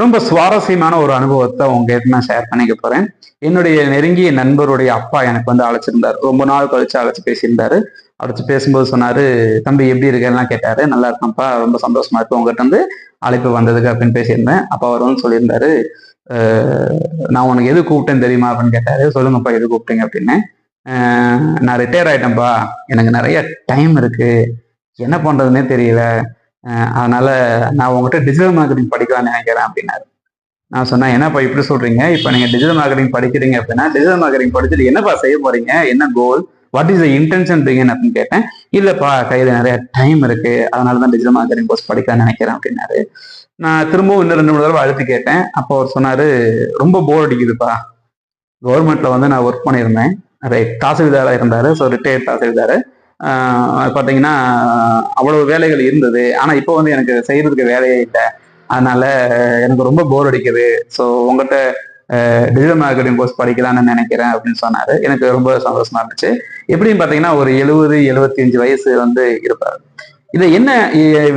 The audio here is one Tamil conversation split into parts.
ரொம்ப சுவாரஸ்யமான ஒரு அனுபவத்தை உங்ககிட்ட நான் ஷேர் பண்ணிக்க போறேன். என்னுடைய நெருங்கிய நண்பருடைய அப்பா எனக்கு வந்து அழைச்சிருந்தாரு. ரொம்ப நாள் கழிச்சு அழைச்சு பேசியிருந்தாரு. அழைச்சு பேசும்போது சொன்னாரு தம்பி எப்படி இருக்கேன்லாம் கேட்டாரு. நல்லா இருக்கப்பா ரொம்ப சந்தோஷமா இருக்கு. உங்ககிட்ட வந்து அழைப்பு வந்ததுக்கு அப்படின்னு பேசியிருந்தேன். அப்பா அவர் வந்து சொல்லியிருந்தாரு நான் உனக்கு எது கூப்பிட்டேன் தெரியுமா? அப்படின்னு கேட்டாரு. சொல்லுங்கப்பா எது கூப்பிட்டீங்க? அப்படின்னு. நான் ரிட்டையர் ஆயிட்டேன்ப்பா. எனக்கு நிறைய டைம் இருக்கு. என்ன பண்றதுன்னே தெரியல. அதனால நான் உங்ககிட்ட டிஜிட்டல் மார்க்கெட்டிங் படிக்கலாம்னு நினைக்கிறேன் அப்படின்னாரு. நான் சொன்னேன் என்னப்பா இப்படி சொல்றீங்க? இப்போ நீங்க டிஜிட்டல் மார்க்கெட்டிங் படிக்கிறீங்க அப்படின்னா டிஜிட்டல் மார்க்கெட்டிங் படிச்சுட்டு என்னப்பா செய்ய போறீங்க? என்ன goal what is the intention begin அப்படின்னு கேட்டேன். இல்லப்பா கையில நிறைய டைம் இருக்கு. அதனால தான் டிஜிட்டல் மார்க்கெட்டிங் கோர்ஸ் படிக்கலாம்னு நினைக்கிறேன் அப்படின்னாரு. நான் திரும்பவும் இன்னும் ரெண்டு மூணு தடவை அழுத்து கேட்டேன். அப்போ அவர் சொன்னாரு ரொம்ப போர் அடிக்குதுப்பா. கவர்மெண்ட்ல வந்து நான் ஒர்க் பண்ணியிருந்தேன். ரைட் தாசில்தாரா இருந்தாரு. So retired tahsildar. பார்த்தீங்கன்னா அவ்வளவு வேலைகள் இருந்தது. ஆனால் இப்போ வந்து எனக்கு செய்யறதுக்கு வேலையே இல்லை. அதனால எனக்கு ரொம்ப போர் அடிக்குது. ஸோ உங்ககிட்ட டிஜிட்டல் மார்க்கெட்டிங் கோர்ஸ் படிக்கலாம்னு நினைக்கிறேன் அப்படின்னு சொன்னாரு. எனக்கு ரொம்ப சந்தோஷமா இருந்துச்சு. எப்படின்னு பார்த்தீங்கன்னா ஒரு எழுபது எழுபத்தி அஞ்சு வயசு வந்து இருப்பார். இது என்ன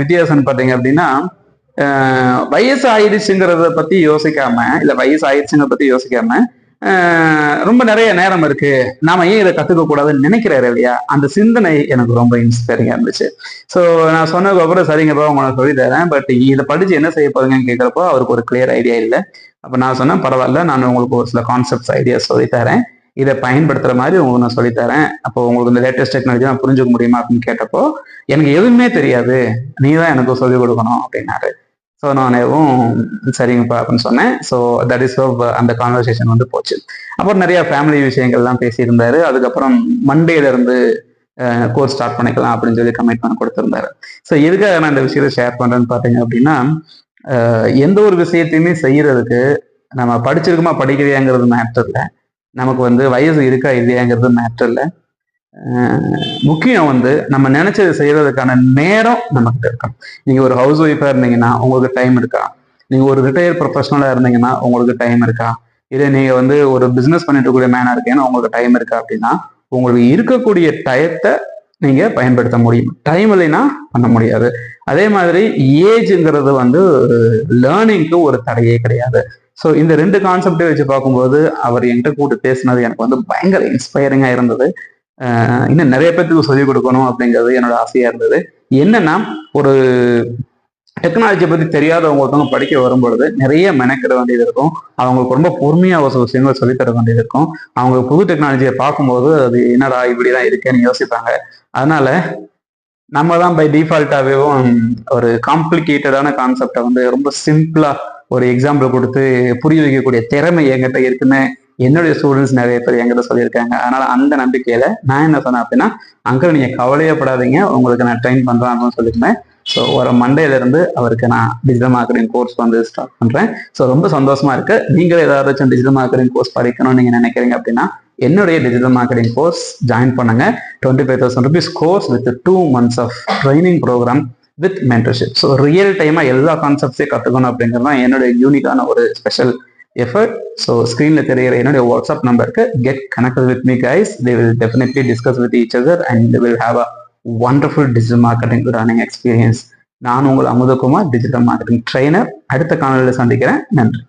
வித்தியாசம்னு பார்த்தீங்க அப்படின்னா வயசு ஆயிடுச்சுங்கிறத பத்தி யோசிக்காம இல்ல வயசு ஆயிடுச்சுங்கிறத பத்தி யோசிக்காம ரொம்ப நிறைய நேரம் இருக்கு. நாம ஏன் இதை கத்துக்க கூடாதுன்னு நினைக்கிறாரு இல்லையா? அந்த சிந்தனை எனக்கு ரொம்ப இன்ஸ்பைரிங்கா இருந்துச்சு. ஸோ நான் சொன்னதுக்கு அப்புறம் சரிங்கப்பா உங்களுக்கு சொல்லி தரேன். பட் இதை படிச்சு என்ன செய்ய போறீங்கன்னு கேட்குறப்போ அவருக்கு ஒரு கிளியர் ஐடியா இல்லை. அப்போ நான் சொன்னேன் பரவாயில்ல நான் உங்களுக்கு ஒரு சில கான்செப்ட்ஸ் ஐடியாஸ் சொல்லித்தரேன் இதை பயன்படுத்துற மாதிரி உங்களுக்கு நான் சொல்லித்தரேன் அப்போ உங்களுக்கு இந்த லேட்டஸ்ட் டெக்னாலஜி நான் புரிஞ்சுக்க முடியுமா? அப்படின்னு கேட்டப்போ எனக்கு எதுவுமே தெரியாது. நீ தான் எனக்கு சொல்லிக் கொடுக்கணும். அப்படின்னாரு. ஸோ நானேவும் சரிங்கப்பா அப்படின்னு சொன்னேன். ஸோ தட் இஸ் அந்த கான்வர்சேஷன் வந்து போச்சு. அப்புறம் நிறைய ஃபேமிலி விஷயங்கள்லாம் பேசியிருந்தாரு. அதுக்கப்புறம் மண்டேலேருந்து கோர்ஸ் ஸ்டார்ட் பண்ணிக்கலாம் அப்படின்னு சொல்லி கமிட்மெண்ட் கொடுத்துருந்தாரு. ஸோ எதுக்காக நான் இந்த விஷயத்தை ஷேர் பண்ணுறேன்னு பார்த்தீங்க அப்படின்னா uh, எந்த ஒரு விஷயத்தையுமே செய்யறதுக்கு நம்ம படிச்சிருக்கோமா படிக்கலையாங்கிறது மேட்டர் இல்லை. நமக்கு வந்து வயசு இருக்கா இல்லையாங்கிறது மேட்டர் இல்லை. முக்கியம் வந்து நம்ம நினைச்சது செய்யறதுக்கான நேரம் நமக்கு இருக்கணும். நீங்க ஒரு ஹவுஸ் ஒய்ஃபா இருந்தீங்கன்னா உங்களுக்கு டைம் இருக்கா? நீங்க ஒரு ரிட்டையர் ப்ரொஃபஷனலா இருந்தீங்கன்னா உங்களுக்கு டைம் இருக்கா? இதே நீங்க வந்து ஒரு பிசினஸ் பண்ணிட்டு இருக்கக்கூடிய மேனா இருக்கீங்கன்னா உங்களுக்கு டைம் இருக்கா அப்படின்னா உங்களுக்கு இருக்கக்கூடிய டயத்தை நீங்க பயன்படுத்த முடியும். டைம் இல்லைன்னா பண்ண முடியாது. அதே மாதிரி ஏஜ்ங்கிறது வந்து லேர்னிங்க்கு ஒரு தடையே கிடையாது. ஸோ இந்த ரெண்டு கான்செப்டே வச்சு பார்க்கும்போது அவர் என்கிட்ட கூட்டு பேசினது எனக்கு வந்து பயங்கர இன்ஸ்பைரிங்காக இருந்தது. இன்னும் நிறைய பேர்த்துக்கு சொல்லிக் கொடுக்கணும் அப்படிங்கிறது என்னோட ஆசையா இருந்தது. என்னன்னா ஒரு டெக்னாலஜியை பத்தி தெரியாதவங்க ஒருத்தவங்க படிக்க வரும்பொழுது நிறைய மெனக்கிட வேண்டியது இருக்கும். அவங்களுக்கு ரொம்ப பொறுமையாக ஒரு விஷயங்கள் சொல்லித்தர வேண்டியது இருக்கும். அவங்க புது டெக்னாலஜியை பார்க்கும்போது அது என்னடா இப்படிதான் இருக்கேன்னு யோசிப்பாங்க. அதனால நம்ம தான் பை டிஃபால்ட்டாகவும் ஒரு காம்ப்ளிகேட்டடான கான்செப்டை வந்து ரொம்ப சிம்பிளா ஒரு எக்ஸாம்பிள் கொடுத்து புரிய வைக்கக்கூடிய திறமை என்கிட்ட இருக்குன்னு என்னுடைய ஸ்டூடெண்ட்ஸ் நிறைய பேர் என்கிட்ட சொல்லியிருக்காங்க. அதனால அந்த நம்பிக்கையில நான் என்ன சொன்னேன் அப்படின்னா அங்கிள் நீங்க கவலையப்படாதீங்க. உங்களுக்கு நான் ட்ரெயின் பண்றேன் அப்படின்னு சொல்லியிருந்தேன். ஸோ ஒரு மண்டேல இருந்து அவருக்கு நான் டிஜிட்டல் மார்க்கெட்டிங் கோர்ஸ் வந்து ஸ்டார்ட் பண்றேன். ஸோ ரொம்ப சந்தோஷமா இருக்கு. நீங்களும் ஏதாச்சும் டிஜிட்டல் மார்க்கெட்டிங் கோர்ஸ் படிக்கணும்னு நீங்க நினைக்கிறீங்க அப்படின்னா என்னுடைய டிஜிட்டல் மார்க்கெட்டிங் கோர்ஸ் ஜாயின் பண்ணுங்க. Twenty five thousand rupees course with two months of training program with mentorship so real டைமா எல்லா கான்செப்ட்ஸையும் கற்றுக்கணும் அப்படிங்கிறது தான் என்னுடைய யூனிக்கான ஒரு ஸ்பெஷல் எஃபர்ட் ஸோ ஸ்க்ரீனில் தெரிகிற என்னுடைய வாட்ஸ்அப் நம்பருக்கு get connected with me guys they will definitely discuss with each other and they will have a wonderful digital marketing running experience நான் உங்கள் அமுதகுமார் டிஜிட்டல் மார்க்கெட்டிங் ட்ரெயினர் அடுத்த காணொலியில் சந்திக்கிறேன். நன்றி.